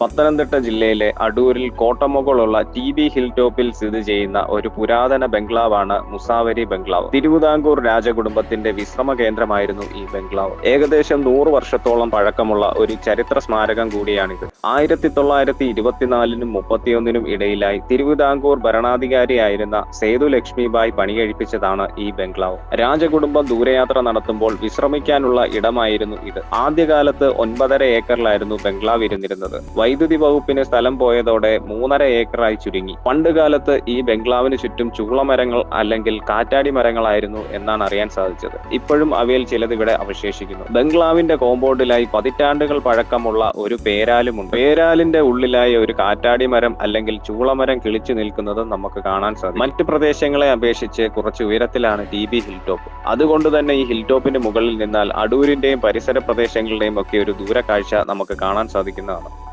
പത്തനംതിട്ട ജില്ലയിലെ അടൂരിൽ കോട്ടമുകളുള്ള T B hill ടോപ്പിൽ സ്ഥിതി ചെയ്യുന്ന ഒരു പുരാതന ബംഗ്ലാവാണ് മുസാവരി ബംഗ്ലാവ്. തിരുവിതാംകൂർ രാജകുടുംബത്തിന്റെ വിശ്രമ കേന്ദ്രമായിരുന്നു ഈ ബംഗ്ലാവ്. ഏകദേശം നൂറ് വർഷത്തോളം പഴക്കമുള്ള ഒരു ചരിത്ര സ്മാരകം കൂടിയാണിത്. ആയിരത്തി തൊള്ളായിരത്തി ഇരുപത്തിനാലിനും മുപ്പത്തിയൊന്നിനും ഇടയിലായി തിരുവിതാംകൂർ ഭരണാധികാരിയായിരുന്ന സേതു ലക്ഷ്മിബായ് പണികഴിപ്പിച്ചതാണ് ഈ ബംഗ്ലാവ്. രാജകുടുംബം ദൂരയാത്ര നടത്തുമ്പോൾ വിശ്രമിക്കാനുള്ള ഇടമായിരുന്നു ഇത്. ആദ്യകാലത്ത് ഒൻപതര ഏക്കറിലായിരുന്നു ബംഗ്ലാവ് ഇരുന്നിരുന്നത്. വൈദ്യുതി വകുപ്പിന് സ്ഥലം പോയതോടെ മൂന്നര ഏക്കറായി ചുരുങ്ങി. പണ്ട് കാലത്ത് ഈ ബംഗ്ലാവിന് ചുറ്റും ചൂളമരങ്ങൾ അല്ലെങ്കിൽ കാറ്റാടി മരങ്ങളായിരുന്നു എന്നാണ് അറിയാൻ സാധിച്ചത്. ഇപ്പോഴും അവയിൽ ചിലത് ഇവിടെ അവശേഷിക്കുന്നു. ബംഗ്ലാവിന്റെ കോമ്പൗണ്ടിലായി പതിറ്റാണ്ടുകൾ പഴക്കമുള്ള ഒരു പേരാലുമുണ്ട്. പേരാലിന്റെ ഉള്ളിലായി ഒരു കാറ്റാടി മരം അല്ലെങ്കിൽ ചൂളമരം കിളിച്ചു നിൽക്കുന്നത് നമുക്ക് കാണാൻ സാധിക്കും. മറ്റ് പ്രദേശങ്ങളെ അപേക്ഷിച്ച് കുറച്ച് ഉയരത്തിലാണ് ടി ബി ഹിൽ ടോപ്പ് അതുകൊണ്ട് തന്നെ ഈ ഹിൽ ടോപ്പിന് മുകളിൽ നിന്നാൽ അടൂരിന്റെയും പരിസര പ്രദേശങ്ങളുടെയും ഒക്കെ ഒരു ദൂരക്കാഴ്ച നമുക്ക് കാണാൻ സാധിക്കുന്നതാണ്.